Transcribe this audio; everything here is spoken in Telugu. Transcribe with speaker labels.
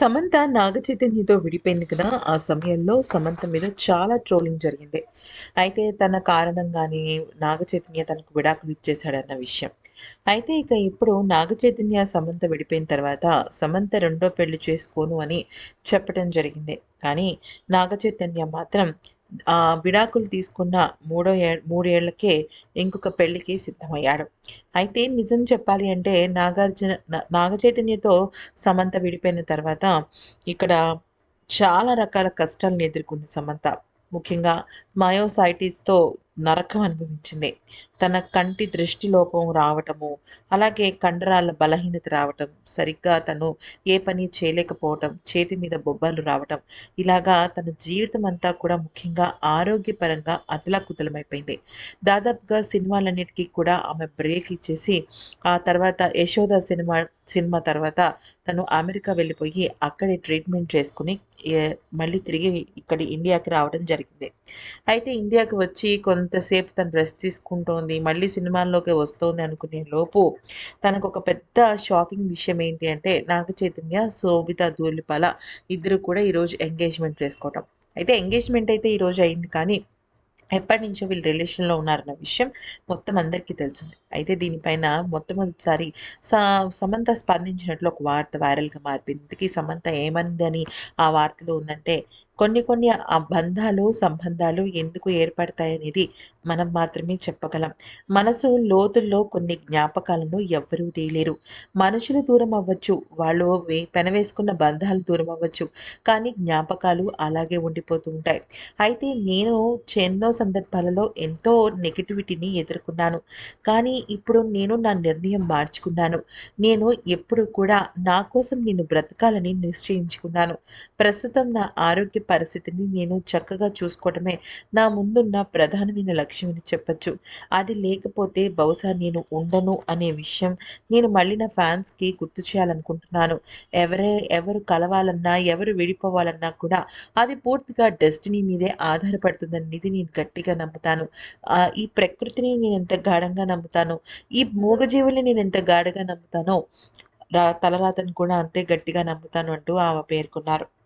Speaker 1: సమంత నాగ చైతన్యతో విడిపోయింది కదా! ఆ సమయంలో సమంత మీద చాలా ట్రోలింగ్ జరిగింది. అయితే తన కారణంగానే నాగ చైతన్య తనకు విడాకులు ఇచ్చేసాడన్న విషయం. అయితే ఇక ఇప్పుడు నాగ చైతన్య, సమంత విడిపోయిన తర్వాత సమంత రెండో పెళ్ళి చేసుకోను అని చెప్పడం జరిగింది. కానీ నాగ చైతన్య మాత్రం విడాకులు తీసుకున్న మూడో ఏ మూడేళ్ళకే ఇంకొక పెళ్ళికి సిద్ధమయ్యాడు. అయితే నిజం చెప్పాలి అంటే నాగార్జున నాగచైతన్యతో సమంత విడిపోయిన తర్వాత ఇక్కడ చాలా రకాల కష్టాలను ఎదుర్కొంది సమంత. ముఖ్యంగా మయోసైటిస్‌తో నరకం అనుభవించింది. తన కంటి దృష్టి లోపం రావటము, అలాగే కండరాల బలహీనత రావటం, సరిగ్గా తను ఏ పని చేయలేకపోవటం, చేతి మీద బొబ్బలు రావటం, ఇలాగా తన జీవితం అంతా కూడా ముఖ్యంగా ఆరోగ్యపరంగా అతలాకుతలమైపోయింది. దాదాపుగా సినిమాలన్నిటికీ కూడా ఆమె బ్రేక్ ఇచ్చేసి, ఆ తర్వాత 'యశోద' సినిమా సినిమా తర్వాత తను అమెరికా వెళ్ళిపోయి అక్కడే ట్రీట్మెంట్ చేసుకొని మళ్ళీ తిరిగి ఇక్కడ ఇండియాకి రావడం జరిగింది. అయితే ఇండియాకి వచ్చి కొంత కొంతసేపు తను రెస్ట్ తీసుకుంటోంది. మళ్ళీ సినిమాల్లోకి వస్తోంది అనుకునే లోపు తనకు ఒక పెద్ద షాకింగ్ విషయం ఏంటి అంటే నాగ చైతన్య, శోభిత దూలిపాల ఇద్దరు కూడా ఈరోజు ఎంగేజ్‌మెంట్ చేసుకోవటం. అయితే ఎంగేజ్‌మెంట్ అయితే ఈరోజు అయింది కానీ ఎప్పటినుంచో వీళ్ళు రిలేషన్‌లో ఉన్నారన్న విషయం మొత్తం అందరికీ తెలిసిందే. అయితే దీనిపైన మొట్టమొదటిసారి సమంత స్పందించినట్లు ఒక వార్త వైరల్‌గా మారిపోయింది. ఇంతకీ సమంత ఏమందని ఆ వార్తలో ఉందంటే కొన్ని కొన్ని ఆ బంధాలు, సంబంధాలు ఎందుకు ఏర్పడతాయనేది మనం మాత్రమే చెప్పగలం. మనసు లోతుల్లో కొన్ని జ్ఞాపకాలను ఎవ్వరూ తీయలేరు. మనుషులు దూరం అవ్వచ్చు. వాళ్ళు పెనవేసుకున్న బంధాలు దూరం అవ్వచ్చు. కానీ జ్ఞాపకాలు అలాగే ఉండిపోతూ ఉంటాయి. అయితే నేను ఎన్నో సందర్భాలలో ఎంతో నెగటివిటీని ఎదుర్కొన్నాను. కానీ ఇప్పుడు నేను నా నిర్ణయం మార్చుకున్నాను. నేను ఎప్పుడు కూడా నా కోసం నేను బ్రతకాలని నిశ్చయించుకున్నాను. ప్రస్తుతం నా ఆరోగ్య పరిస్థితిని నేను చక్కగా చూసుకోవటమే నా ముందున్న ప్రధానమైన లక్ష్యమని చెప్పొచ్చు. అది లేకపోతే బహుశా నేను ఉండను అనే విషయం నేను మళ్ళీ నా ఫ్యాన్స్‌కి గుర్తు చేయాలనుకుంటున్నాను. ఎవరే ఎవరు కలవాలన్నా, ఎవరు విడిపోవాలన్నా కూడా అది పూర్తిగా డెస్టినీ మీదే ఆధారపడుతుందనేది నేను గట్టిగా నమ్ముతాను. ఈ ప్రకృతిని నేను ఎంత గాఢంగా నమ్ముతాను ఈ మూగజీవుల్ని ఎంత గాఢగా నమ్ముతానో రా తలరాతను కూడా అంతే గట్టిగా నమ్ముతాను అంటూ ఆమె పేర్కొన్నారు.